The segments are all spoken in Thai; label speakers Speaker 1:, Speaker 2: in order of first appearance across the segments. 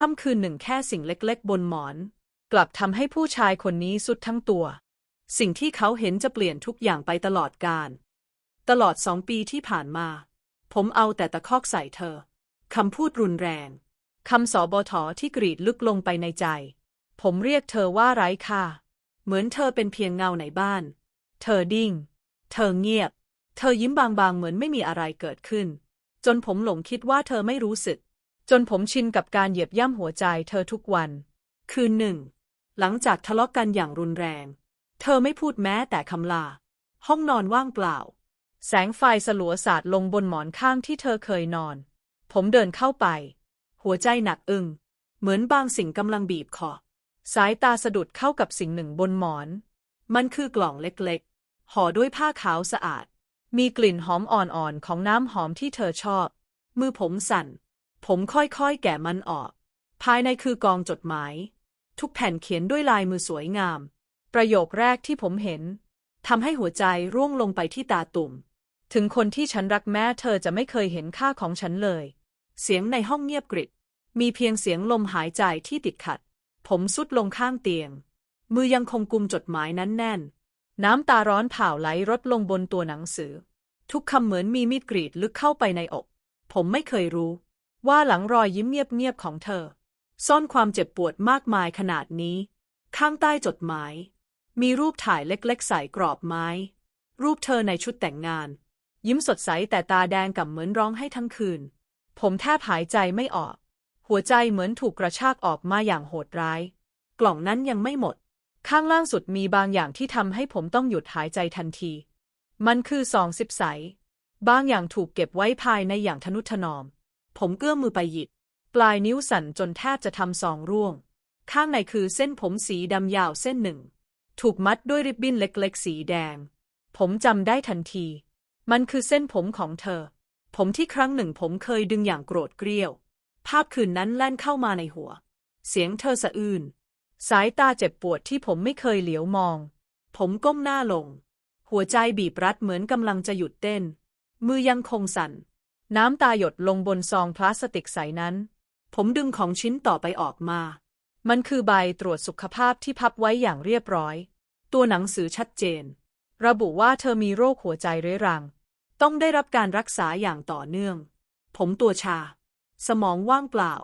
Speaker 1: ค่ำคืนหนึ่งแค่สิ่งเล็กๆ บนหมอน กลับทำให้ผู้ชายคนนี้สุดทั้งตัว สิ่งที่เขาเห็นจะเปลี่ยนทุกอย่างไปตลอดกาลตลอดสองปีที่ผ่านมา ผมเอาแต่ตะคอกใส่เธอคำพูดรุนแรงคำสอบอถอที่กรีดลึกลงไปในใจ ผมเรียกเธอว่าไร้ค่า เหมือนเธอเป็นเพียงเงาในบ้าน เธอดิ้ง เธอเงียบ เธอยิ้มบางๆ เหมือนไม่มีอะไรเกิดขึ้น จนผมหลงคิดว่าเธอไม่รู้สึก จนผมชินกับการเหยียบย่ำหัวใจเธอทุกวัน คืนหนึ่ง หลังจากทะเลาะกันอย่างรุนแรง เธอไม่พูดแม้แต่คำลา ห้องนอนว่างเปล่า แสงไฟสลัวสาดลงบนหมอนข้างที่เธอเคยนอน ผมเดินเข้าไป หัวใจหนักอึ้งเหมือนบางสิ่งกำลังบีบคอ สายตาสะดุดเข้ากับสิ่งหนึ่งบนหมอน มันคือกล่องเล็กๆ ห่อด้วยผ้าขาวสะอาด มีกลิ่นหอมอ่อนๆ ของน้ำหอมที่เธอชอบ มือผมสั่น ผมค่อยๆ แกะมันออก ภายในคือกองจดหมาย ทุกแผ่นเขียนด้วยลายมือสวยงาม ประโยคแรกที่ผมเห็นทำให้หัวใจร่วงลงไปที่ตาตุ่ม ถึงคนที่ฉันรักแม้เธอจะไม่เคยเห็นค่าของฉันเลย เสียงในห้องเงียบกริบ มีเพียงเสียงลมหายใจที่ติดขัด ผมสุดลงข้างเตียง มือยังคงกุมจดหมายนั้นแน่น น้ำตาร้อนเผาไหลรดลงบนตัวหนังสือ ทุกคำเหมือนมีมีดกรีดลึกเข้าไปในอก ผมไม่เคยรู้ ว่าหลังรอยยิ้มเงียบๆของเธอ ซ่อนความเจ็บปวดมากมายขนาดนี้ ข้างใต้จดหมาย มีรูปถ่ายเล็กๆ ใส่กรอบไม้ รูปเธอในชุดแต่งงาน ยิ้มสดใสแต่ตาแดงกับเหมือนร้องให้ทั้งคืน ผมแทบหายใจไม่ออก หัวใจเหมือนถูกกระชากออกมาอย่างโหดร้าย กล่องนั้นยังไม่หมด ข้างล่างสุดมีบางอย่างที่ทำให้ผมต้องหยุดหายใจทันที มันคือซองซิบใสบางอย่างถูกเก็บไว้ภายในอย่างทนุถนอม ผมเกื้อมมือไปหยิบ ปลายนิ้วสั่นจนแทบจะทำซองร่วง ข้างในคือเส้นผมสีดำยาวเส้นหนึ่ง ถูกมัดด้วยริบบิ้นเล็กๆ สีแดง ผมจำได้ทันที มันคือเส้นผมของเธอ ผมที่ครั้งหนึ่งผมเคยดึงอย่างโกรธเกรี้ยว ภาพคืนนั้นแล่นเข้ามาในหัว เสียงเธอสะอื้นสายตาเจ็บปวดที่ผมไม่เคยเหลียวมอง ผมก้มหน้าลง หัวใจบีบรัดเหมือนกำลังจะหยุดเต้น มือยังคงสั่น น้ำตาหยดลงบนซองพลาสติกใสนั้น ผมดึงของชิ้นต่อไปออกมา มันคือใบตรวจสุขภาพที่พับไว้อย่างเรียบร้อย ตัวหนังสือชัดเจน ระบุว่าเธอมีโรคหัวใจเรื้อรัง ต้องได้รับการรักษาอย่างต่อเนื่อง ผมตัวชา สมองว่างเปล่า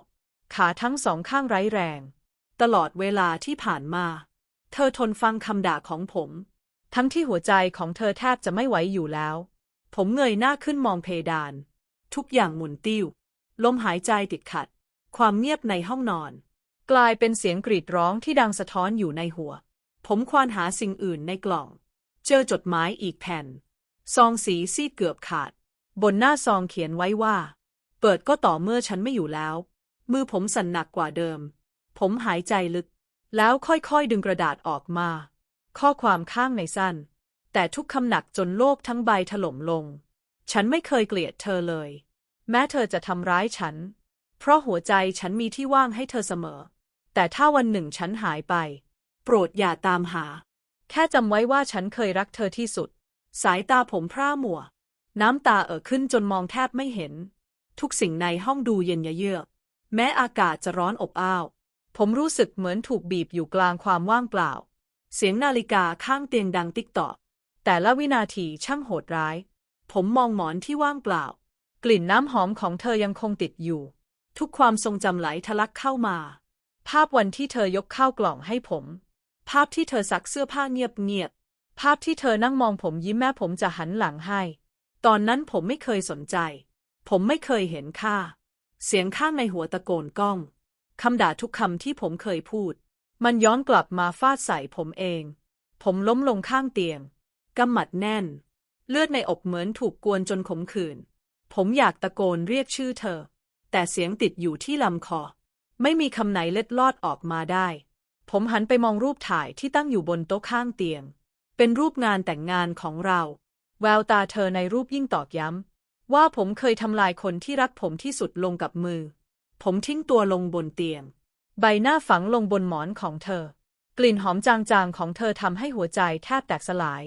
Speaker 1: ขาทั้งสองข้างไร้แรง ตลอดเวลาที่ผ่านมา เธอทนฟังคำด่าของผม ทั้งที่หัวใจของเธอแทบจะไม่ไหวอยู่แล้ว ผมเงยหน้าขึ้นมองเพดาน ทุกอย่างหมุนติ้ว ลมหายใจติดขัด ความเงียบในห้องนอน กลายเป็นเสียงกรีดร้องที่ดังสะท้อนอยู่ในหัว ผมควานหาสิ่งอื่นในกล่อง เจอจดหมายอีกแผ่น ซองสีซีดเกือบขาด บนหน้าซองเขียนไว้ว่า เปิดก็ต่อเมื่อฉันไม่อยู่แล้ว มือผมสั่นหนักกว่าเดิม ผมหายใจลึก แล้วค่อยๆดึงกระดาษออกมา ข้อความข้างในสั้น แต่ทุกคำหนักจนโลกทั้งใบถล่มลง ฉันไม่เคยเกลียดเธอเลย แม้เธอจะทำร้ายฉัน เพราะหัวใจฉันมีที่ว่างให้เธอเสมอ แต่ถ้าวันหนึ่งฉันหายไป โปรดอย่าตามหา แค่จำไว้ว่าฉันเคยรักเธอที่สุด สายตาผมพร่ามัว น้ำตาเอ่อขึ้นจนมองแทบไม่เห็น ทุกสิ่งในห้องดูเย็นเยือก แม้อากาศจะร้อนอบอ้าว ผมรู้สึกเหมือนถูกบีบอยู่กลางความว่างเปล่า เสียงนาฬิกาข้างเตียงดังติ๊กตอกแต่ละวินาทีช่างโหดร้าย ผมมองหมอนที่ว่างเปล่า กลิ่นน้ำหอมของเธอยังคงติดอยู่ ทุกความทรงจำไหลทะลักเข้ามา ภาพวันที่เธอยกข้าวกล่องให้ผม ภาพที่เธอซักเสื้อผ้าเงียบๆ ภาพที่เธอนั่งมองผมยิ้มแม้ผมจะหันหลังให้ ตอนนั้นผมไม่เคยสนใจ ผมไม่เคยเห็นค่า เสียงข้างในหัวตะโกนก้องคำด่าทุกคำที่ผมเคยพูด มันย้อนกลับมาฟาดใส่ผมเอง ผมล้มลงข้างเตียงกำหมัดแน่น เลือดในอกเหมือนถูกกวนจนขมขื่น ผมอยากตะโกนเรียกชื่อเธอ แต่เสียงติดอยู่ที่ลำคอ ไม่มีคำไหนเล็ดลอดออกมาได้ ผมหันไปมองรูปถ่ายที่ตั้งอยู่บนโต๊ะข้างเตียง เป็นรูปงานแต่งงานของเรา แววตาเธอในรูปยิ่งตอกย้ำ ว่าผมเคยทำลายคนที่รักผมที่สุดลงกับมือ ผมทิ้งตัวลงบนเตียง ใบหน้าฝังลงบนหมอนของเธอ กลิ่นหอมจางๆของเธอทำให้หัวใจแทบแตกสลาย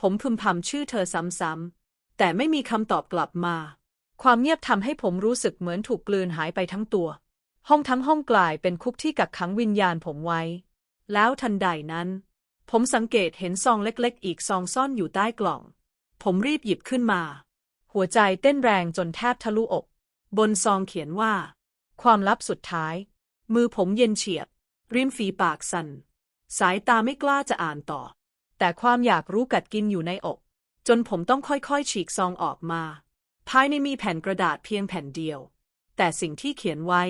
Speaker 1: ผมพึมพำชื่อเธอซ้ำๆ แต่ไม่มีคำตอบกลับมา ความเงียบทำให้ผมรู้สึกเหมือนถูกกลืนหายไปทั้งตัว ห้องทั้งห้องกลายเป็นคุกที่กักขังวิญญาณผมไว้ แล้วทันใดนั้น ผมสังเกตเห็นซองเล็กๆ อีกซองซ่อนอยู่ใต้กล่อง ผมรีบหยิบขึ้นมา หัวใจเต้นแรงจนแทบทะลุอก บนซองเขียนว่า ความลับสุดท้าย มือผมเย็นเฉียบ ริมฝีปากสั่น สายตาไม่กล้าจะอ่านต่อ แต่ความอยากรู้กัดกินอยู่ในอก จนผมต้องค่อยๆ ฉีกซองออกมา ภายในมีแผ่นกระดาษเพียงแผ่นเดียว แต่สิ่งที่เขียนไว้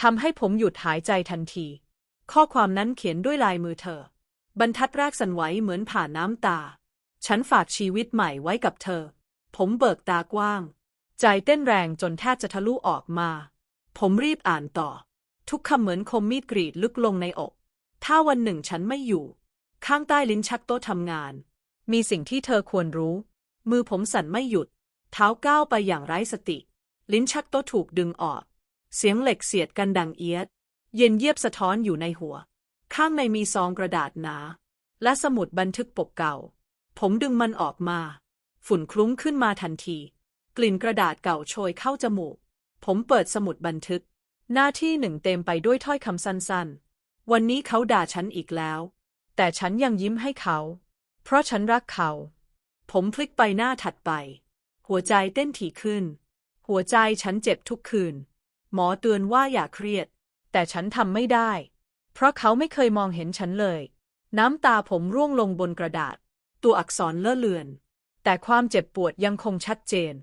Speaker 1: ทำให้ผมหยุดหายใจทันที ข้อความนั้นเขียนด้วยลายมือเธอ บรรทัดแรกสั่นไหวเหมือนผ่านน้ำตา ฉันฝากชีวิตใหม่ไว้กับเธอ ผมเบิกตากว้าง ใจเต้นแรงจนแทบจะทะลุออกมา ผมรีบอ่านต่อ ทุกคำเหมือนคมมีดกรีดลึกลงในอก ถ้าวันหนึ่งฉันไม่อยู่ ข้างใต้ลิ้นชักโต๊ะทำงาน มีสิ่งที่เธอควรรู้ มือผมสั่นไม่หยุด เท้าก้าวไปอย่างไร้สติ ลิ้นชักโต๊ะถูกดึงออก เสียงเหล็กเสียดกันดังเอียด เย็นเยียบสะท้อนอยู่ในหัว ข้างในมีซองกระดาษหนา และสมุดบันทึกปกเก่า ผมดึงมันออกมา ฝุ่นคลุ้งขึ้นมาทันที กลิ่นกระดาษเก่าโชยเข้าจมูก ผมเปิดสมุดบันทึก หน้าที่หนึ่งเต็มไปด้วยถ้อยคำสั้นๆ วันนี้เขาด่าฉันอีกแล้ว แต่ฉันยังยิ้มให้เขา เพราะฉันรักเขา ผมพลิกไปหน้าถัดไป หัวใจเต้นถี่ขึ้น หัวใจฉันเจ็บทุกคืน หมอเตือนว่าอย่าเครียด แต่ฉันทำไม่ได้ เพราะเขาไม่เคยมองเห็นฉันเลย น้ำตาผมร่วงลงบนกระดาษ ตัวอักษรเลอะเลือน แต่ความเจ็บปวดยังคงชัดเจน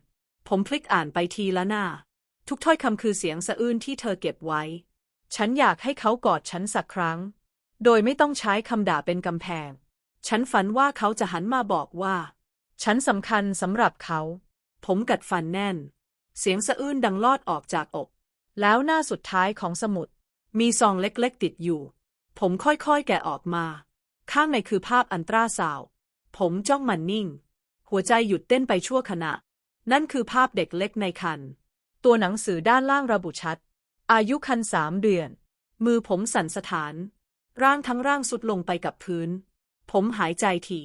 Speaker 1: ผมพลิกอ่านไปทีละหน้า ทุกถ้อยคำคือเสียงสะอื้นที่เธอเก็บไว้ ฉันอยากให้เขากอดฉันสักครั้ง โดยไม่ต้องใช้คำด่าเป็นกำแพง ฉันฝันว่าเขาจะหันมาบอกว่า ฉันสำคัญสำหรับเขา ผมกัดฟันแน่น เสียงสะอื้นดังลอดออกจากอก แล้วหน้าสุดท้ายของสมุด มีซองเล็กๆ ติดอยู่ ผมค่อยๆ แกะออกมา ข้างในคือภาพอันตราซาว ผมจ้องมันนิ่ง หัวใจหยุดเต้นไปชั่วขณะ นั่นคือภาพเด็กเล็กในคัน ตัวหนังสือด้านล่างระบุชัด อายุคันสามเดือน มือผมสั่นสะท้าน ร่างทั้งร่างสุดลงไปกับพื้น ผมหายใจที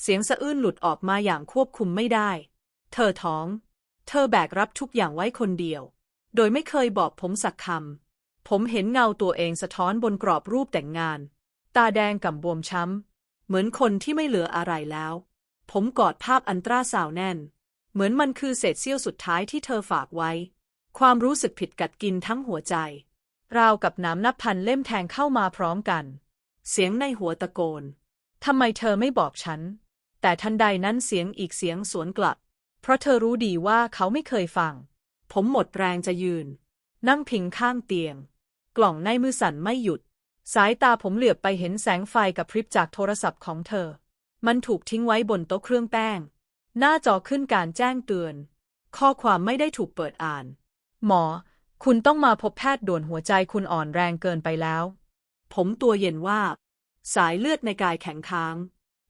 Speaker 1: เสียงสะอื้นหลุดออกมาอย่างควบคุมไม่ได้ เธอท้อง เธอแบกรับทุกอย่างไว้คนเดียว โดยไม่เคยบอกผมสักคำ ผมเห็นเงาตัวเองสะท้อนบนกรอบรูปแต่งงาน ตาแดงก่ำบวมช้ำ เหมือนคนที่ไม่เหลืออะไรแล้ว ผมกอดภาพอันตราสาวแน่น เหมือนมันคือเศษเสี้ยวสุดท้ายที่เธอฝากไว้ ความรู้สึกผิดกัดกินทั้งหัวใจ ราวกับน้ำนับพันเล่มแทงเข้ามาพร้อมกัน เสียงในหัวตะโกน ทำไมเธอไม่บอกฉัน แต่ทันใดนั้นเสียงอีกเสียงสวนกลับ เพราะเธอรู้ดีว่าเขาไม่เคยฟัง ผมหมดแรงจะยืน นั่งพิงข้างเตียง กล่องในมือสั่นไม่หยุด สายตาผมเหลือบไปเห็นแสงไฟกับพริบจากโทรศัพท์ของเธอ มันถูกทิ้งไว้บนโต๊ะเครื่องแป้ง หน้าจอขึ้นการแจ้งเตือน ข้อความไม่ได้ถูกเปิดอ่าน หมอ คุณต้องมาพบแพทย์ด่วนหัวใจคุณอ่อนแรงเกินไปแล้ว ผมตัวเย็นว่าสายเลือดในกายแข็งค้าง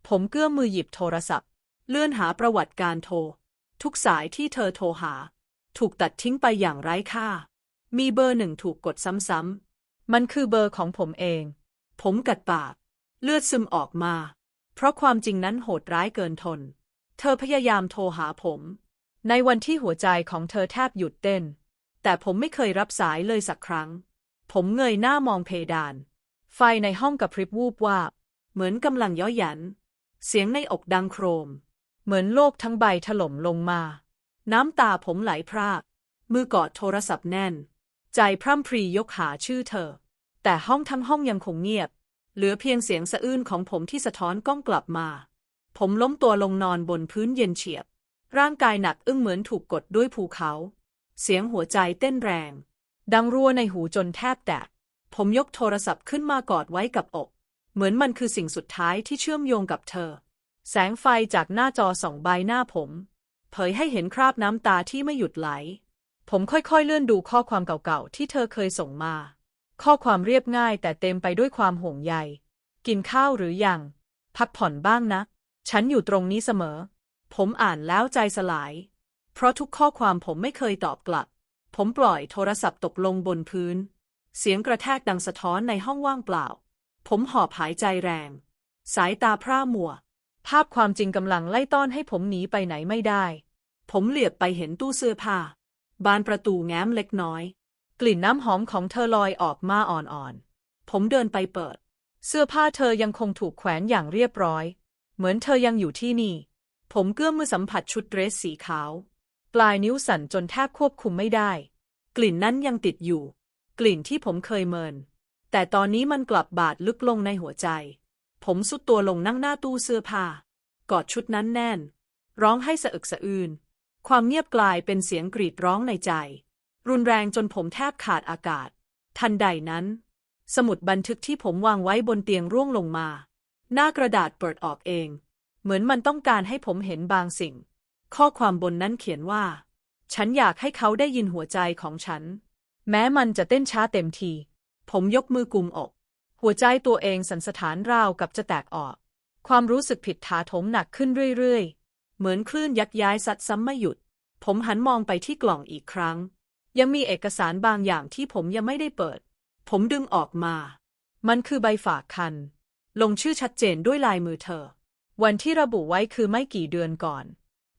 Speaker 1: ผมเกื้อมือหยิบโทรศัพท์ เลื่อนหาประวัติการโทร ทุกสายที่เธอโทรหา ถูกตัดทิ้งไปอย่างไร้ค่า มีเบอร์หนึ่งถูกกดซ้ำๆ มันคือเบอร์ของผมเอง ผมกัดปาก เลือดซึมออกมา เพราะความจริงนั้นโหดร้ายเกินทน เธอพยายามโทรหาผม ในวันที่หัวใจของเธอแทบหยุดเต้น แต่ผมไม่เคยรับสายเลยสักครั้ง ผมเงยหน้ามองเพดาน ไฟในห้องกับพริบวูบวาบเหมือนกำลังย้อหยัน เสียงในอกดังโครม เหมือนโลกทั้งใบถล่มลงมา น้ำตาผมไหลพราก มือกอดโทรศัพท์แน่น ใจพร่ำพรียกหาชื่อเธอ แต่ห้องทั้งห้องยังคงเงียบ เหลือเพียงเสียงสะอื้นของผมที่สะท้อนก้องกลับมา ผมล้มตัวลงนอนบนพื้นเย็นเฉียบ ร่างกายหนักอึ้งเหมือนถูกกดด้วยภูเขา เสียงหัวใจเต้นแรง ดังรัวในหูจนแทบแตก ผมยกโทรศัพท์ขึ้นมากอดไว้กับอก เหมือนมันคือสิ่งสุดท้ายที่เชื่อมโยงกับเธอ แสงไฟจากหน้าจอสองใบหน้าผม เผยให้เห็นคราบน้ำตาที่ไม่หยุดไหล ผมค่อยๆเลื่อนดูข้อความเก่าๆที่เธอเคยส่งมา ข้อความเรียบง่ายแต่เต็มไปด้วยความห่วงใย กินข้าวหรือยัง พักผ่อนบ้างนะ ฉันอยู่ตรงนี้เสมอ ผมอ่านแล้วใจสลาย เพราะทุกข้อความผมไม่เคยตอบกลับ ผมปล่อยโทรศัพท์ตกลงบนพื้น เสียงกระแทกดังสะท้อนในห้องว่างเปล่า ผมหอบหายใจแรง สายตาพร่ามัว ภาพความจริงกำลังไล่ต้อนให้ผมหนีไปไหนไม่ได้ ผมเหลียบไปเห็นตู้เสื้อผ้า บานประตูแง้มเล็กน้อย กลิ่นน้ำหอมของเธอลอยออกมาอ่อนๆ ผมเดินไปเปิด เสื้อผ้าเธอยังคงถูกแขวนอย่างเรียบร้อย เหมือนเธอยังอยู่ที่นี่ ผมเกื้อมมือสัมผัสชุดเดรสสีขาว ปลายนิ้วสั่นจนแทบควบคุมไม่ได้ กลิ่นนั้นยังติดอยู่ กลิ่นที่ผมเคยเมิน แต่ตอนนี้มันกลับบาดลึกลงในหัวใจ ผมสุดตัวลงนั่งหน้าตู้เสื้อผ้ากอดชุดนั้นแน่น ร้องให้สะอึกสะอื้นความเงียบกลายเป็นเสียงกรีดร้องในใจ รุนแรงจนผมแทบขาดอากาศ ทันใดนั้น สมุดบันทึกที่ผมวางไว้บนเตียงร่วงลงมา หน้ากระดาษเปิดออกเอง เหมือนมันต้องการให้ผมเห็นบางสิ่ง ข้อความบนนั้นเขียนว่า ฉันอยากให้เขาได้ยินหัวใจของฉัน แม้มันจะเต้นช้าเต็มที ผมยกมือกุมอก หัวใจตัวเองสันสะท้านราวกับจะแตกออก ความรู้สึกผิดถาโถมหนักขึ้นเรื่อยๆ เหมือนคลื่นยักย้ายซัดซ้ำไม่หยุด ผมหันมองไปที่กล่องอีกครั้ง ยังมีเอกสารบางอย่างที่ผมยังไม่ได้เปิด ผมดึงออกมา มันคือใบฝากคัน ลงชื่อชัดเจนด้วยลายมือเธอ วันที่ระบุไว้คือไม่กี่เดือนก่อน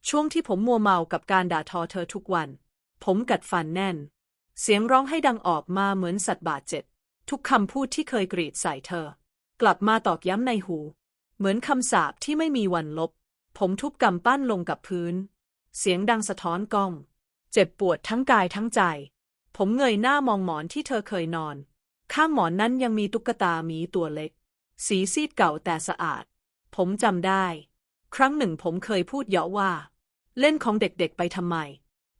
Speaker 1: ช่วงที่ผมมัวเมากับการด่าทอเธอทุกวัน ผมกัดฟันแน่น เสียงร้องให้ดังออกมาเหมือนสัตว์บาดเจ็บ ทุกคำพูดที่เคยกรีดใส่เธอ กลับมาตอกย้ำในหู เหมือนคำสาปที่ไม่มีวันลบ ผมทุบกำปั้นลงกับพื้น เสียงดังสะท้อนกล้อง เจ็บปวดทั้งกายทั้งใจ ผมเงยหน้ามองหมอนที่เธอเคยนอน ข้างหมอนนั้นยังมีตุ๊กตาหมีตัวเล็ก สีซีดเก่าแต่สะอาด ผมจำได้ ครั้งหนึ่งผมเคยพูดเยาะว่า เล่นของเด็กๆไปทำไม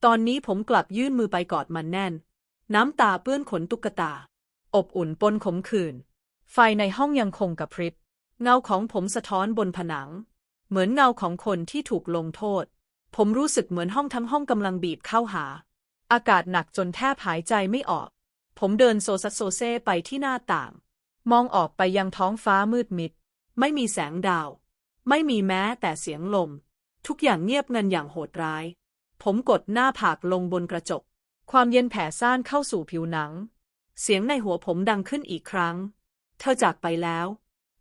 Speaker 1: ตอนนี้ผมกลับยื่นมือไปกอดมันแน่น น้ำตาเปื้อนขนตุ๊กตา อบอุ่นปนขมขื่น ไฟในห้องยังคงกระพริบ เงาของผมสะท้อนบนผนัง เหมือนเงาของคนที่ถูกลงโทษ ผมรู้สึกเหมือนห้องทั้งห้องกำลังบีบเข้าหา อากาศหนักจนแทบหายใจไม่ออก ผมเดินโซซัโซเซไปที่หน้าต่าง มองออกไปยังท้องฟ้ามืดมิด ไม่มีแสงดาว ไม่มีแม้แต่เสียงลม ทุกอย่างเงียบงันอย่างโหดร้าย ผมกดหน้าผากลงบนกระจก ความเย็นแผ่ซ่านเข้าสู่ผิวหนัง เสียงในหัวผมดังขึ้นอีกครั้ง เธอจากไปแล้ว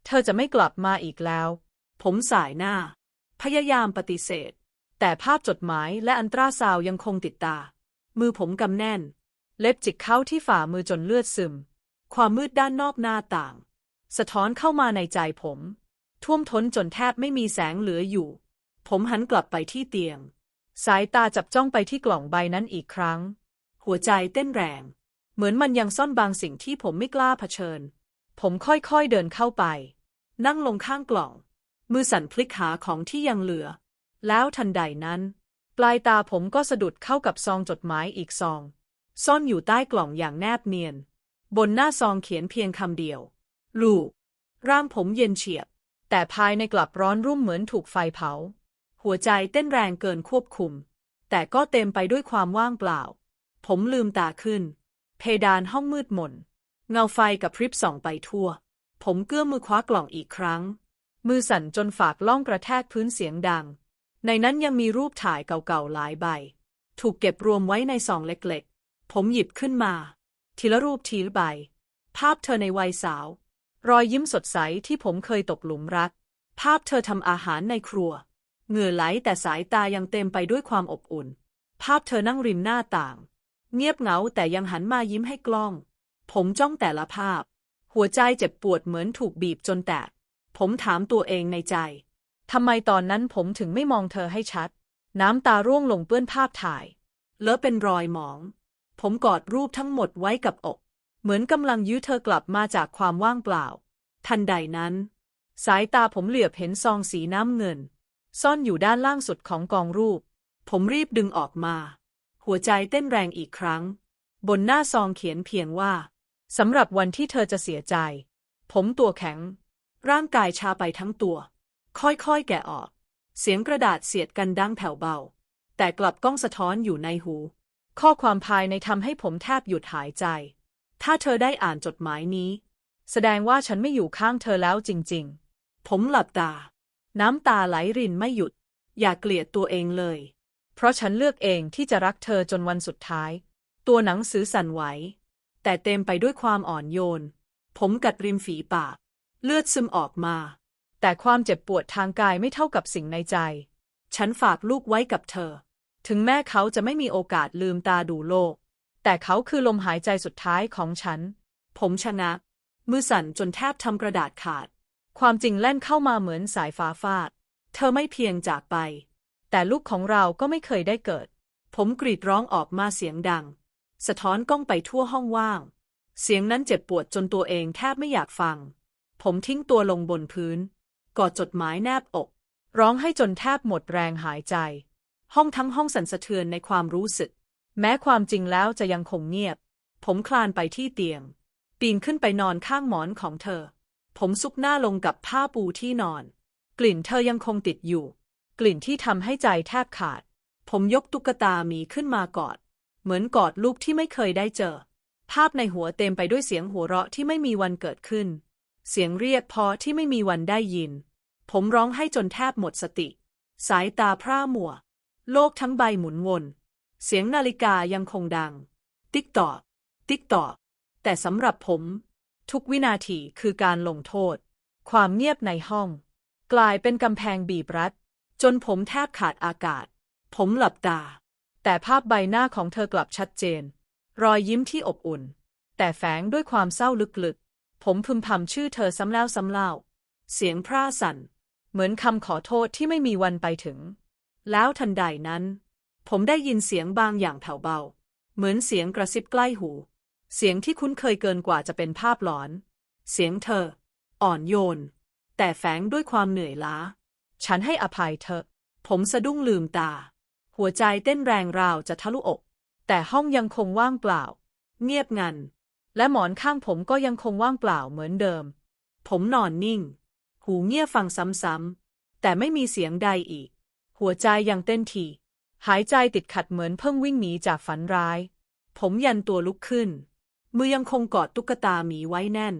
Speaker 1: เธอจะไม่กลับมาอีกแล้ว ผมสายหน้า พยายามปฏิเสธ แต่ภาพจดหมายและอันตราซาวยังคงติดตา มือผมกำแน่น เล็บจิกเข้าที่ฝ่ามือจนเลือดซึม ความมืดด้านนอกหน้าต่าง สะท้อนเข้ามาในใจผม ท่วมท้นจนแทบไม่มีแสงเหลืออยู่ ผมหันกลับไปที่เตียง สายตาจับจ้องไปที่กล่องใบนั้นอีกครั้ง หัวใจเต้นแรง เหมือนมันยังซ่อนบางสิ่งที่ผมไม่กล้าเผชิญ ผมค่อยๆเดินเข้าไป นั่งลงข้างกล่อง มือสั่นพลิกหาของที่ยังเหลือ แล้วทันใดนั้น ปลายตาผมก็สะดุดเข้ากับซองจดหมายอีกซอง ซ่อนอยู่ใต้กล่องอย่างแนบเนียน บนหน้าซองเขียนเพียงคำเดียว ลูกร่างผมเย็นเฉียบ แต่ภายในกลับร้อนรุ่มเหมือนถูกไฟเผา หัวใจเต้นแรงเกินควบคุม แต่ก็เต็มไปด้วยความว่างเปล่า ผมลืมตาขึ้น เพดานห้องมืดมน เงาไฟกับพริบส่องไปทั่ว ผมเกื้อมมือคว้ากล่องอีกครั้ง มือสั่นจนฝากล่องกระแทกพื้นเสียงดัง ในนั้นยังมีรูปถ่ายเก่าๆหลายใบ ถูกเก็บรวมไว้ในซองเล็กๆ ผมหยิบขึ้นมา ทีละรูปทีละใบ ภาพเธอในวัยสาว รอยยิ้มสดใสที่ผมเคยตกหลุมรัก ภาพเธอทำอาหารในครัว เหงื่อไหลแต่สายตายังเต็มไปด้วยความอบอุ่น ภาพเธอนั่งริมหน้าต่าง เงียบเหงาแต่ยังหันมายิ้มให้กล้อง ผมจ้องแต่ละภาพ หัวใจเจ็บปวดเหมือนถูกบีบจนแตก ผมถามตัวเองในใจทำไมตอนนั้นผมถึงไม่มองเธอให้ชัด น้ำตาร่วงลงเปื้อนภาพถ่าย เลอะเป็นรอยหมอง ผมกอดรูปทั้งหมดไว้กับอก เหมือนกำลังยื้อเธอกลับมาจากความว่างเปล่า ทันใดนั้น สายตาผมเหลือบเห็นซองสีน้ำเงิน ซ่อนอยู่ด้านล่างสุดของกองรูป ผมรีบดึงออกมา หัวใจเต้นแรงอีกครั้ง บนหน้าซองเขียนเพียงว่าสำหรับวันที่เธอจะเสียใจ ผมตัวแข็ง ร่างกายชาไปทั้งตัว ค่อยๆแกะออก เสียงกระดาษเสียดกันดังแผ่วเบา แต่กลับก้องสะท้อนอยู่ในหู ข้อความภายในทำให้ผมแทบหยุดหายใจ ถ้าเธอได้อ่านจดหมายนี้ แสดงว่าฉันไม่อยู่ข้างเธอแล้วจริง ๆ ผมหลับตา น้ำตาไหลรินไม่หยุด อย่าเกลียดตัวเองเลย เพราะฉันเลือกเองที่จะรักเธอจนวันสุดท้าย ตัวหนังสือสั่นไหว แต่เต็มไปด้วยความอ่อนโยน ผมกัดริมฝีปาก เลือดซึมออกมา แต่ความเจ็บปวดทางกายไม่เท่ากับสิ่งในใจ ฉันฝากลูกไว้กับเธอ ถึงแม้เขาจะไม่มีโอกาสลืมตาดูโลก แต่เขาคือลมหายใจสุดท้ายของฉัน ผมชนะ มือสั่นจนแทบทำกระดาษขาด ความจริงแล่นเข้ามาเหมือนสายฟ้าฟาด เธอไม่เพียงจากไป แต่ลูกของเราก็ไม่เคยได้เกิด ผมกรีดร้องออกมาเสียงดัง สะท้อนกล้องไปทั่วห้องว่าง เสียงนั้นเจ็บปวดจนตัวเองแทบไม่อยากฟัง ผมทิ้งตัวลงบนพื้น กอดจดหมายแนบอก ร้องให้จนแทบหมดแรงหายใจ ห้องทั้งห้องสั่นสะเทือนในความรู้สึก แม้ความจริงแล้วจะยังคงเงียบ ผมคลานไปที่เตียง ปีนขึ้นไปนอนข้างหมอนของเธอ ผมซุกหน้าลงกับผ้าปูที่นอน กลิ่นเธอยังคงติดอยู่ กลิ่นที่ทำให้ใจแทบขาด ผมยกตุ๊กตาหมีขึ้นมากอด เหมือนกอดลูกที่ไม่เคยได้เจอ ภาพในหัวเต็มไปด้วยเสียงหัวเราะที่ไม่มีวันเกิดขึ้น เสียงเรียกพอที่ไม่มีวันได้ยิน ผมร้องให้จนแทบหมดสติ สายตาพร่ามัว โลกทั้งใบหมุนวน เสียงนาฬิกายังคงดัง ติ๊กตอกติ๊กตอกแต่สำหรับผม ทุกวินาทีคือการลงโทษ ความเงียบในห้อง กลายเป็นกำแพงบีบรัด จนผมแทบขาดอากาศ ผมหลับตา แต่ภาพใบหน้าของเธอกลับชัดเจน รอยยิ้มที่อบอุ่น แต่แฝงด้วยความเศร้าลึกๆ ผมพึมพำชื่อเธอซ้ำแล้วซ้ำเล่า เสียงพร่าสั่น เหมือนคำขอโทษที่ไม่มีวันไปถึง แล้วทันใดนั้น ผมได้ยินเสียงบางอย่างแผ่วเบา เหมือนเสียงกระซิบใกล้หู เสียงที่คุ้นเคยเกินกว่าจะเป็นภาพหลอน เสียงเธอ อ่อนโยน แต่แฝงด้วยความเหนื่อยล้า ฉันให้อภัยเธอ ผมสะดุ้งลืมตา หัวใจเต้นแรงราวจะทะลุอก แต่ห้องยังคงว่างเปล่า เงียบงัน และหมอนข้างผมก็ยังคงว่างเปล่าเหมือนเดิม ผมนอนนิ่ง หูเงียบฟังซ้ำๆ แต่ไม่มีเสียงใดอีก หัวใจยังเต้นทีหายใจติดขัดเหมือนเพิ่งวิ่งหนีจากฝันร้าย ผมยันตัวลุกขึ้น มือยังคงกอดตุ๊กตาหมีไว้แน่น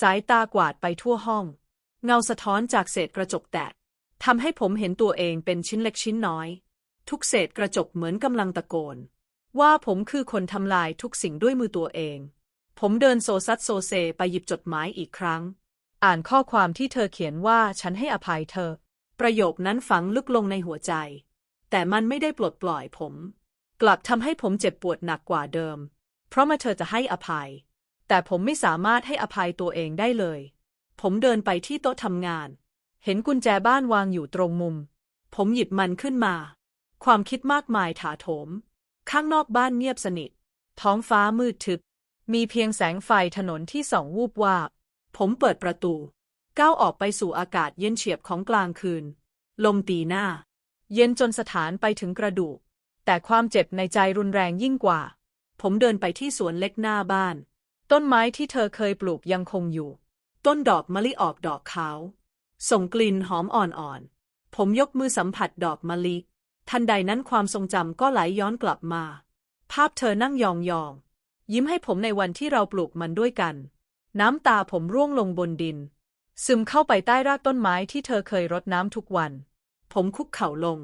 Speaker 1: สายตากวาดไปทั่วห้อง เงาสะท้อนจากเศษกระจกแตกทำให้ผมเห็นตัวเองเป็นชิ้นเล็กชิ้นน้อย ทุกเศษกระจกเหมือนกำลังตะโกน ว่าผมคือคนทำลายทุกสิ่งด้วยมือตัวเอง ผมเดินโซซัดโซเซไปหยิบจดหมายอีกครั้ง อ่านข้อความที่เธอเขียนว่าฉันให้อภัยเธอ ประโยคนั้นฝังลึกลงในหัวใจ แต่มันไม่ได้ปลดปล่อยผม กลับทำให้ผมเจ็บปวดหนักกว่าเดิม เพราะมาเธอจะให้อภัย แต่ผมไม่สามารถให้อภัยตัวเองได้เลย ผมเดินไปที่โต๊ะทำงาน เห็นกุญแจบ้านวางอยู่ตรงมุม ผมหยิบมันขึ้นมา ความคิดมากมายถาโถม ข้างนอกบ้านเงียบสนิท ท้องฟ้ามืดทึบ มีเพียงแสงไฟถนนที่ส่องวูบวาบ ผมเปิดประตู ก้าวออกไปสู่อากาศเย็นเฉียบของกลางคืน ลมตีหน้า เย็นจนสถานไปถึงกระดูก แต่ความเจ็บในใจรุนแรงยิ่งกว่า ผมเดินไปที่สวนเล็กหน้าบ้าน ต้นไม้ที่เธอเคยปลูกยังคงอยู่ ต้นดอกมะลิออกดอกขาว ส่งกลิ่นหอมอ่อนๆ ผมยกมือสัมผัสดอกมะลิ ทันใดนั้นความทรงจำก็ไหลย้อนกลับมา ภาพเธอนั่งยองๆ ยิ้มให้ผมในวันที่เราปลูกมันด้วยกัน น้ำตาผมร่วงลงบนดิน ซึมเข้าไปใต้รากต้นไม้ที่เธอเคยรดน้ำทุกวัน ผมคุกเข่าลง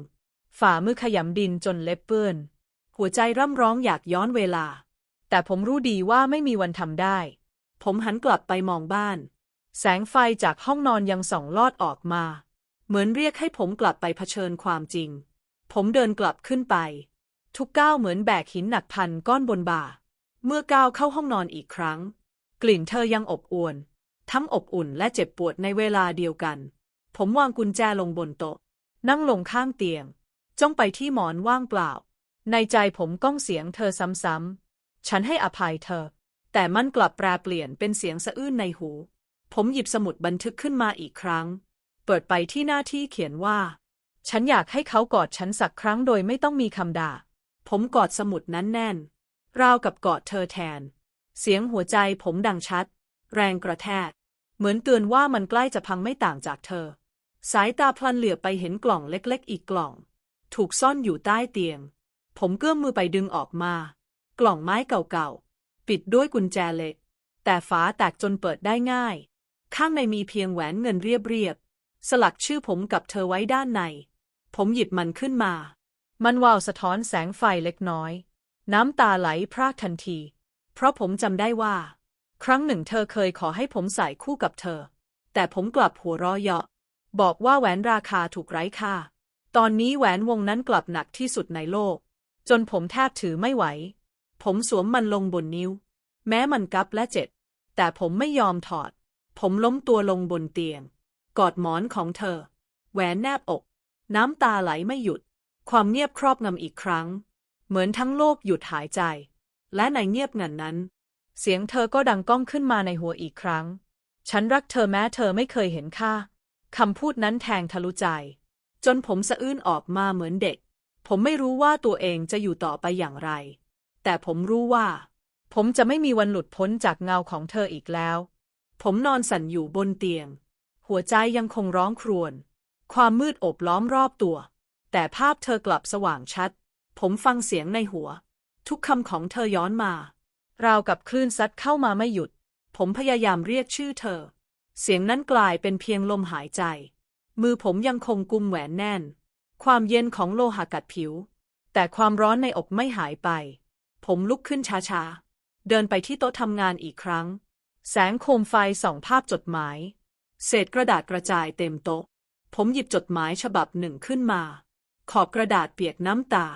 Speaker 1: ฝ่ามือขยำดินจนเล็บเปื้อน หัวใจร่ำร้องอยากย้อนเวลา แต่ผมรู้ดีว่าไม่มีวันทำได้ ผมหันกลับไปมองบ้าน แสงไฟจากห้องนอนยังส่องลอดออกมา เหมือนเรียกให้ผมกลับไปเผชิญความจริง ผมเดินกลับขึ้นไป ทุกก้าวเหมือนแบกหินหนักพันก้อนบนบ่า เมื่อก้าวเข้าห้องนอนอีกครั้ง กลิ่นเธอยังอบอวน ทั้งอบอุ่นและเจ็บปวดในเวลาเดียวกัน ผมวางกุญแจลงบนโต๊ะ นั่งลงข้างเตียง จ้องไปที่หมอนว่างเปล่า ในใจผมก้องเสียงเธอซ้ำๆ ฉันให้อภัยเธอ แต่มันกลับแปรเปลี่ยนเป็นเสียงสะอื้นในหู ผมหยิบสมุดบันทึกขึ้นมาอีกครั้ง เปิดไปที่หน้าที่เขียนว่า ฉันอยากให้เขากอดฉันสักครั้งโดยไม่ต้องมีคำด่า ผมกอดสมุดนั้นแน่น ราวกับกอดเธอแทน เสียงหัวใจผมดังชัด แรงกระแทก เหมือนเตือนว่ามันใกล้จะพังไม่ต่างจากเธอ สายตาพลันเหลือบไปเห็นกล่องเล็กๆ อีกกล่อง ถูกซ่อนอยู่ใต้เตียง ผมเกื้อมมือไปดึงออกมา กล่องไม้เก่าๆ ปิดด้วยกุญแจเหล็ก แต่ฝาแตกจนเปิดได้ง่าย ข้างในมีเพียงแหวนเงินเรียบๆ สลักชื่อผมกับเธอไว้ด้านใน ผมหยิบมันขึ้นมา มันวาวสะท้อนแสงไฟเล็กน้อย น้ำตาไหลพรากทันที เพราะผมจำได้ว่า ครั้งหนึ่งเธอเคยขอให้ผมใส่คู่กับเธอ แต่ผมกลับหัวเราะเยาะ บอกว่าแหวนราคาถูกไร้ค่า ตอนนี้แหวนวงนั้นกลับหนักที่สุดในโลก จนผมแทบถือไม่ไหว ผมสวมมันลงบนนิ้ว แม้มันกั๊บและเจ็บ แต่ผมไม่ยอมถอด ผมล้มตัวลงบนเตียง กอดหมอนของเธอ แหวนแนบอก น้ำตาไหลไม่หยุด ความเงียบครอบงำอีกครั้ง เหมือนทั้งโลกหยุดหายใจ และในเงียบงันนั้น เสียงเธอก็ดังก้องขึ้นมาในหัวอีกครั้ง ฉันรักเธอแม้เธอไม่เคยเห็นค่าคำพูดนั้นแทงทะลุใจ จนผมสะอื้นออกมาเหมือนเด็ก ผมไม่รู้ว่าตัวเองจะอยู่ต่อไปอย่างไร แต่ผมรู้ว่า ผมจะไม่มีวันหลุดพ้นจากเงาของเธออีกแล้ว ผมนอนสั่นอยู่บนเตียง หัวใจยังคงร้องครวญ ความมืดโอบล้อมรอบตัว แต่ภาพเธอกลับสว่างชัด ผมฟังเสียงในหัว ทุกคำของเธอย้อนมา ราวกับคลื่นซัดเข้ามาไม่หยุด ผมพยายามเรียกชื่อเธอ เสียงนั้นกลายเป็นเพียงลมหายใจ มือผมยังคงกุมแหวนแน่น ความเย็นของโลหะกัดผิว แต่ความร้อนในอกไม่หายไป ผมลุกขึ้นช้าๆ เดินไปที่โต๊ะทำงานอีกครั้ง แสงโคมไฟส่องภาพจดหมาย เศษกระดาษกระจายเต็มโต๊ะ ผมหยิบจดหมายฉบับหนึ่งขึ้นมา ขอบกระดาษเปียกน้ำตา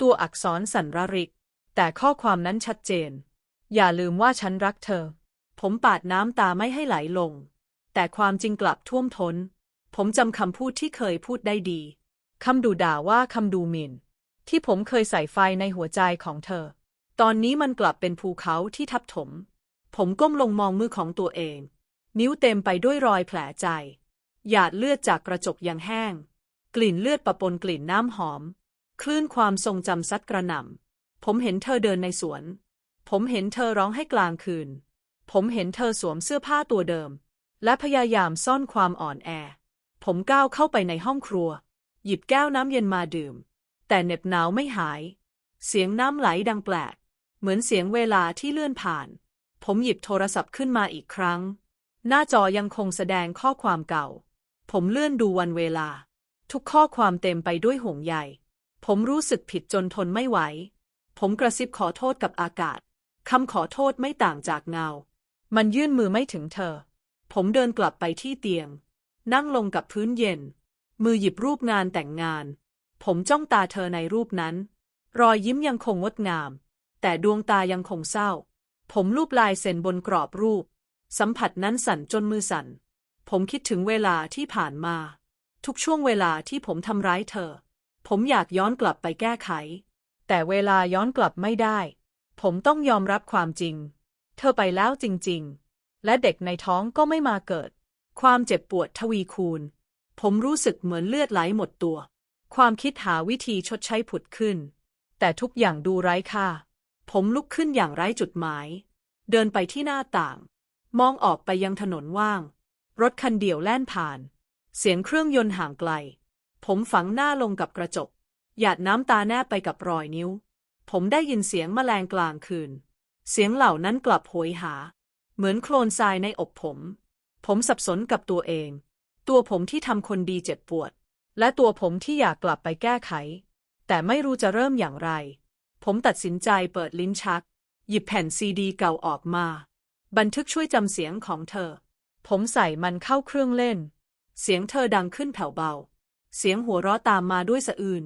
Speaker 1: ตัวอักษรสันระริก แต่ข้อความนั้นชัดเจน อย่าลืมว่าฉันรักเธอ ผมปาดน้ำตาไม่ให้ไหลลง แต่ความจริงกลับท่วมทน้น ผมจำคำพูดที่เคยพูดได้ดี คำดูด่าว่าคำดูหมิ่น ที่ผมเคยใส่ไฟในหัวใจของเธอ ตอนนี้มันกลับเป็นภูเขาที่ทับถม ผมก้มลงมองมือของตัวเอง นิ้วเต็มไปด้วยรอยแผลใจ หยาดเลือดจากกระจกยังแห้ง กลิ่นเลือดปะปนกลิ่นน้ำหอม คลื่นความทรงจำซัดกระหน่ำ ผมเห็นเธอเดินในสวน ผมเห็นเธอร้องให้กลางคืน ผมเห็นเธอสวมเสื้อผ้าตัวเดิม และพยายามซ่อนความอ่อนแอ ผมก้าวเข้าไปในห้องครัว หยิบแก้วน้ำเย็นมาดื่ม แต่เหน็บหนาวไม่หาย เสียงน้ำไหลดังแปลก เหมือนเสียงเวลาที่เลื่อนผ่าน ผมหยิบโทรศัพท์ขึ้นมาอีกครั้ง หน้าจอยังคงแสดงข้อความเก่า ผมเลื่อนดูวันเวลา ทุกข้อความเต็มไปด้วยห่วงใยผมรู้สึกผิดจนทนไม่ไหว ผมกระซิบขอโทษกับอากาศ คำขอโทษไม่ต่างจากเงา มันยื่นมือไม่ถึงเธอ ผมเดินกลับไปที่เตียง นั่งลงกับพื้นเย็น มือหยิบรูปงานแต่งงาน ผมจ้องตาเธอในรูปนั้น รอยยิ้มยังคงงดงาม แต่ดวงตายังคงเศร้า ผมรูปลายเซ็นบนกรอบรูป สัมผัสนั้นสั่นจนมือสั่น ผมคิดถึงเวลาที่ผ่านมา ทุกช่วงเวลาที่ผมทำร้ายเธอ ผมอยากย้อนกลับไปแก้ไข แต่เวลาย้อนกลับไม่ได้ ผมต้องยอมรับความจริง เธอไปแล้วจริง ๆ และเด็กในท้องก็ไม่มาเกิด ความเจ็บปวดทวีคูณ ผมรู้สึกเหมือนเลือดไหลหมดตัว ความคิดหาวิธีชดใช้ผุดขึ้น แต่ทุกอย่างดูไร้ค่า ผมลุกขึ้นอย่างไร้จุดหมาย เดินไปที่หน้าต่าง มองออกไปยังถนนว่าง รถคันเดียวแล่นผ่าน เสียงเครื่องยนต์ห่างไกล ผมฝังหน้าลงกับกระจก หยาดน้ำตาแนบไปกับรอยนิ้ว ผมได้ยินเสียงแมลงกลางคืน เสียงเหล่านั้นกลับโหยหา เหมือนโคลนทรายในอกผม ผมสับสนกับตัวเอง ตัวผมที่ทำคนดีเจ็บปวด และตัวผมที่อยากกลับไปแก้ไข แต่ไม่รู้จะเริ่มอย่างไร ผมตัดสินใจเปิดลิ้นชัก หยิบแผ่นซีดีเก่าออกมา บันทึกช่วยจำเสียงของเธอ ผมใส่มันเข้าเครื่องเล่น เสียงเธอดังขึ้นแผ่วเบา เสียงหัวเราะตามมาด้วยสะอื่น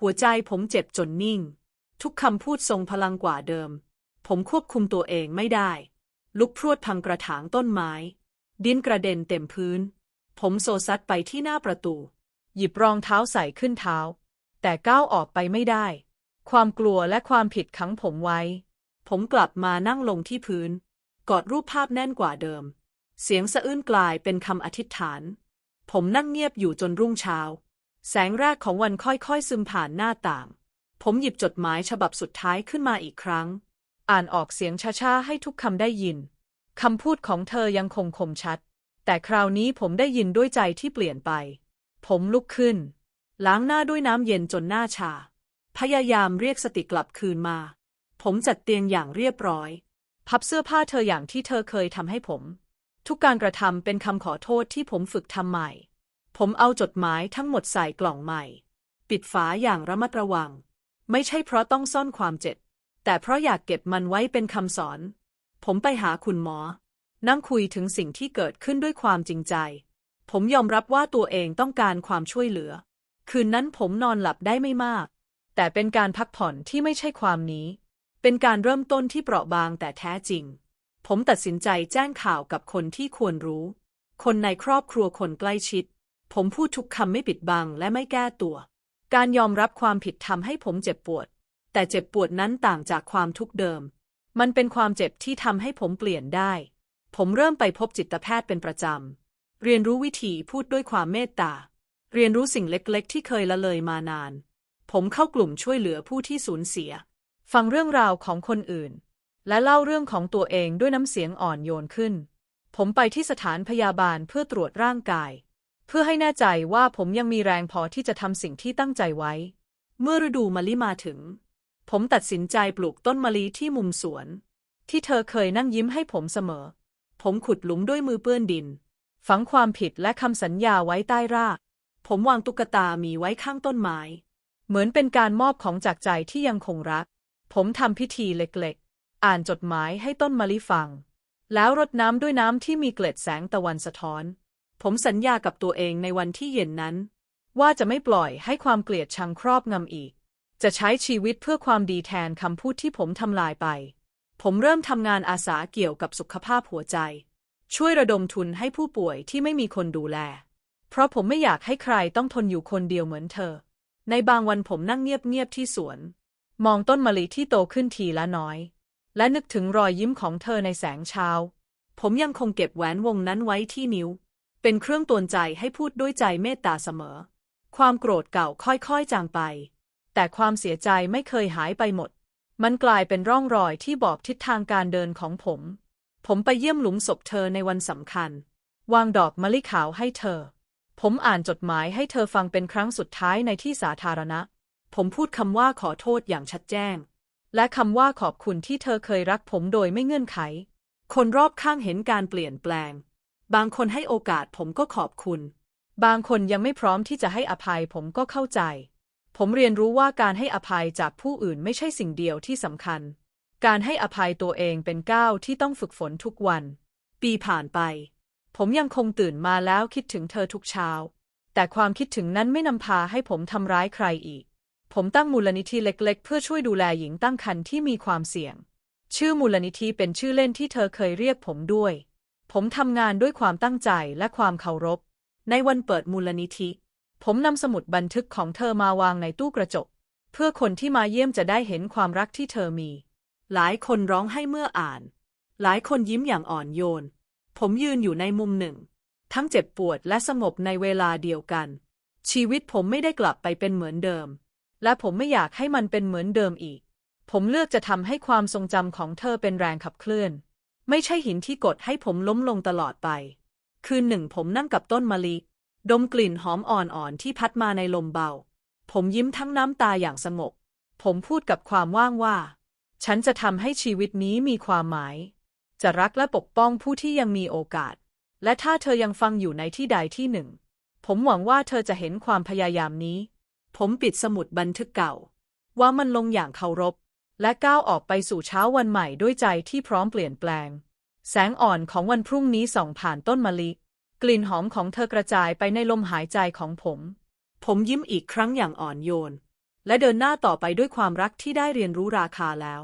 Speaker 1: หัวใจผมเจ็บจนนิ่ง ทุกคำพูดทรงพลังกว่าเดิม ผมควบคุมตัวเองไม่ได้ ลุกพรวดพังกระถางต้นไม้ ดินกระเด็นเต็มพื้น ผมโซซัดไปที่หน้าประตู หยิบรองเท้าใส่ขึ้นเท้า แต่ก้าวออกไปไม่ได้ ความกลัวและความผิดขังผมไว้ ผมกลับมานั่งลงที่พื้น กอดรูปภาพแน่นกว่าเดิม เสียงสะอื้นกลายเป็นคำอธิษฐาน ผมนั่งเงียบอยู่จนรุ่งเช้า แสงแรกของวันค่อยๆซึมผ่านหน้าต่าง ผมหยิบจดหมายฉบับสุดท้ายขึ้นมาอีกครั้ง อ่านออกเสียงช้าๆให้ทุกคำได้ยินคำพูดของเธอยังคงคมชัด แต่คราวนี้ผมได้ยินด้วยใจที่เปลี่ยนไป ผมลุกขึ้น ล้างหน้าด้วยน้ำเย็นจนหน้าชา พยายามเรียกสติกลับคืนมา ผมจัดเตียงอย่างเรียบร้อย พับเสื้อผ้าเธออย่างที่เธอเคยทำให้ผม ทุกการกระทำเป็นคำขอโทษที่ผมฝึกทำใหม่ ผมเอาจดหมายทั้งหมดใส่กล่องใหม่ ปิดฝาอย่างระมัดระวัง ไม่ใช่เพราะต้องซ่อนความเจ็บแต่เพราะอยากเก็บมันไว้เป็นคำสอน ผมไปหาคุณหมอ นั่งคุยถึงสิ่งที่เกิดขึ้นด้วยความจริงใจ ผมยอมรับว่าตัวเองต้องการความช่วยเหลือ คืนนั้นผมนอนหลับได้ไม่มาก แต่เป็นการพักผ่อนที่ไม่ใช่ความนี้ เป็นการเริ่มต้นที่เปราะบางแต่แท้จริง ผมตัดสินใจแจ้งข่าวกับคนที่ควรรู้ คนในครอบครัวคนใกล้ชิด ผมพูดทุกคำไม่ปิดบังและไม่แก้ตัว การยอมรับความผิดทำให้ผมเจ็บปวด แต่เจ็บปวดนั้นต่างจากความทุกข์เดิม มันเป็นความเจ็บที่ทำให้ผมเปลี่ยนได้ ผมเริ่มไปพบจิตแพทย์เป็นประจำ เรียนรู้วิธีพูดด้วยความเมตตา เรียนรู้สิ่งเล็กๆ ที่เคยละเลยมานาน ผมเข้ากลุ่มช่วยเหลือผู้ที่สูญเสีย ฟังเรื่องราวของคนอื่น และเล่าเรื่องของตัวเองด้วยน้ำเสียงอ่อนโยนขึ้น ผมไปที่สถานพยาบาลเพื่อตรวจร่างกาย เพื่อให้แน่ใจว่าผมยังมีแรงพอที่จะทำสิ่งที่ตั้งใจไว้ เมื่อฤดูมะลิมาถึง ผมตัดสินใจปลูกต้นมะลิที่มุมสวน ที่เธอเคยนั่งยิ้มให้ผมเสมอ ผมขุดหลุมด้วยมือเปื้อนดิน ฝังความผิดและคำสัญญาไว้ใต้ราก ผมวางตุ๊กตามีไว้ข้างต้นไม้ เหมือนเป็นการมอบของจากใจที่ยังคงรัก ผมทำพิธีเล็กๆ อ่านจดหมายให้ต้นมะลิฟัง แล้วรดน้ำด้วยน้ำที่มีเกล็ดแสงตะวันสะท้อน ผมสัญญากับตัวเองในวันที่เย็นนั้น ว่าจะไม่ปล่อยให้ความเกลียดชังครอบงำอีก จะใช้ชีวิตเพื่อความดีแทนคำพูดที่ผมทำลายไป ผมเริ่มทำงานอาสาเกี่ยวกับสุขภาพหัวใจ ช่วยระดมทุนให้ผู้ป่วยที่ไม่มีคนดูแล เพราะผมไม่อยากให้ใครต้องทนอยู่คนเดียวเหมือนเธอ ในบางวันผมนั่งเงียบๆที่สวน มองต้นมะลิที่โตขึ้นทีละน้อย และนึกถึงรอยยิ้มของเธอในแสงเช้า ผมยังคงเก็บแหวนวงนั้นไว้ที่นิ้ว เป็นเครื่องตวนใจให้พูดด้วยใจเมตตาเสมอ ความโกรธเก่าค่อยๆจางไป แต่ความเสียใจไม่เคยหายไปหมด มันกลายเป็นร่องรอยที่บอกทิศทางการเดินของผม ผมไปเยี่ยมหลุมศพเธอในวันสำคัญ วางดอกมะลิขาวให้เธอ ผมอ่านจดหมายให้เธอฟังเป็นครั้งสุดท้ายในที่สาธารณะ ผมพูดคำว่าขอโทษอย่างชัดแจ้ง และคำว่าขอบคุณที่เธอเคยรักผมโดยไม่เงื่อนไข คนรอบข้างเห็นการเปลี่ยนแปลง บางคนให้โอกาสผมก็ขอบคุณ บางคนยังไม่พร้อมที่จะให้อภัยผมก็เข้าใจ ผมเรียนรู้ว่าการให้อภัยจากผู้อื่นไม่ใช่สิ่งเดียวที่สำคัญ การให้อภัยตัวเองเป็นก้าวที่ต้องฝึกฝนทุกวัน ปีผ่านไป ผมยังคงตื่นมาแล้วคิดถึงเธอทุกเช้า แต่ความคิดถึงนั้นไม่นำพาให้ผมทำร้ายใครอีก ผมตั้งมูลนิธิเล็ก ๆ เพื่อช่วยดูแลหญิงตั้งครรภ์ที่มีความเสี่ยง ชื่อมูลนิธิเป็นชื่อเล่นที่เธอเคยเรียกผมด้วย ผมทำงานด้วยความตั้งใจและความเคารพ ในวันเปิดมูลนิธิ ผมนำสมุดบันทึกของเธอมาวางในตู้กระจก เพื่อคนที่มาเยี่ยมจะได้เห็นความรักที่เธอมี หลายคนร้องให้เมื่ออ่าน หลายคนยิ้มอย่างอ่อนโยน ผมยืนอยู่ในมุมหนึ่ง ทั้งเจ็บปวดและสงบในเวลาเดียวกัน ชีวิตผมไม่ได้กลับไปเป็นเหมือนเดิม และผมไม่อยากให้มันเป็นเหมือนเดิมอีก ผมเลือกจะทำให้ความทรงจำของเธอเป็นแรงขับเคลื่อน ไม่ใช่หินที่กดให้ผมล้มลงตลอดไป คืนหนึ่งผมนั่งกับต้นมะลิ ดมกลิ่นหอมอ่อนๆที่พัดมาในลมเบา ผมยิ้มทั้งน้ำตาอย่างสงบ ผมพูดกับความว่างว่า ฉันจะทำให้ชีวิตนี้มีความหมาย จะรักและปกป้องผู้ที่ยังมีโอกาส และถ้าเธอยังฟังอยู่ในที่ใดที่หนึ่ง ผมหวังว่าเธอจะเห็นความพยายามนี้ ผมปิดสมุดบันทึกเก่า ว่ามันลงอย่างเคารพ และก้าวออกไปสู่เช้าวันใหม่ด้วยใจที่พร้อมเปลี่ยนแปลง แสงอ่อนของวันพรุ่งนี้ส่องผ่านต้นมะลิ กลิ่นหอมของเธอกระจายไปในลมหายใจของผม ผมยิ้มอีกครั้งอย่างอ่อนโยน และเดินหน้าต่อไปด้วยความรักที่ได้เรียนรู้ราคาแล้ว